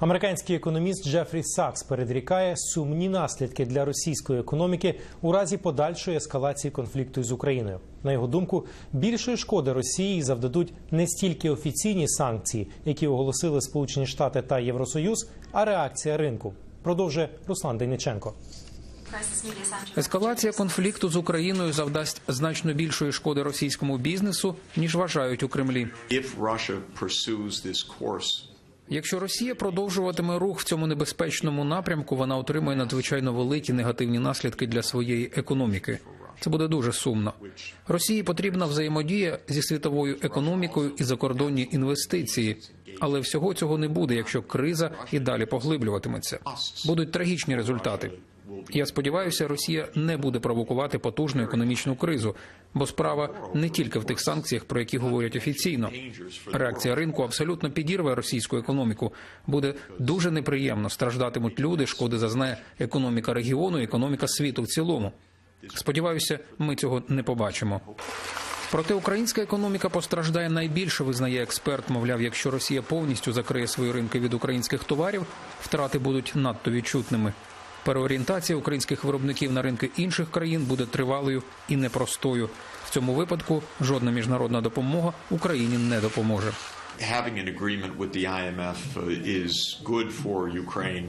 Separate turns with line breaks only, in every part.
Американський економіст Джефрі Сакс передрікає сумні наслідки для російської економіки у разі подальшої ескалації конфлікту з Україною. На його думку, більшої шкоди Росії завдадуть не стільки офіційні санкції, які оголосили Сполучені Штати та Євросоюз, а реакція ринку. Продовжує Руслан Дейниченко.
Ескалація конфлікту з Україною завдасть значно більшої шкоди російському бізнесу, ніж вважають у Кремлі. Якщо Росія продовжуватиме рух в цьому небезпечному напрямку, вона отримає надзвичайно великі негативні наслідки для своєї економіки. Це буде дуже сумно. Росії потрібна взаємодія зі світовою економікою і закордонні інвестиції, але всього цього не буде, якщо криза і далі поглиблюватиметься. Будуть трагічні результати. Я сподіваюся, Росія не буде провокувати потужну економічну кризу, бо справа не тільки в тих санкціях, про які говорять офіційно. Реакція ринку абсолютно підірве російську економіку. Буде дуже неприємно. Страждатимуть люди, шкоди зазнає економіка регіону, економіка світу в цілому. Сподіваюся, ми цього не побачимо. Проте українська економіка постраждає найбільше, визнає експерт. Мовляв, якщо Росія повністю закриє свої ринки від українських товарів, втрати будуть надто відчутними. Переорієнтація українських виробників на ринки інших країн буде тривалою і непростою. В цьому випадку жодна міжнародна допомога Україні не допоможе.
having an agreement with the IMF uh, is good for Ukraine.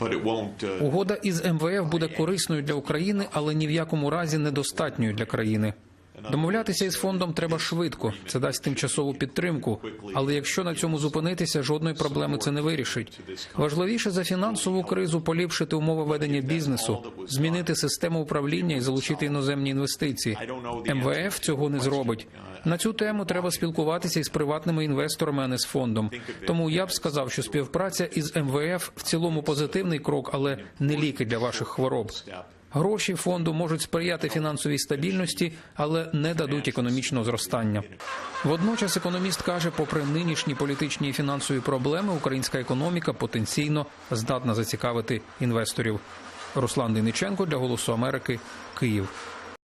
Uh,
Угода із МВФ буде корисною для України, але ні в якому разі недостатньою для країни. Домовлятися із фондом треба швидко. Це дасть тимчасову підтримку. Але якщо на цьому зупинитися, жодної проблеми це не вирішить. Важливіше за фінансову кризу поліпшити умови ведення бізнесу, змінити систему управління і залучити іноземні інвестиції. МВФ цього не зробить. На цю тему треба спілкуватися із приватними інвесторами, а не з фондом. Тому я б сказав, що співпраця із МВФ в цілому позитивний крок, але не ліки для ваших хвороб. Гроші фонду можуть сприяти фінансовій стабільності, але не дадуть економічного зростання. Водночас економіст каже, попри нинішні політичні і фінансові проблеми, українська економіка потенційно здатна зацікавити інвесторів. Руслан Дениченко для Голосу Америки, Київ.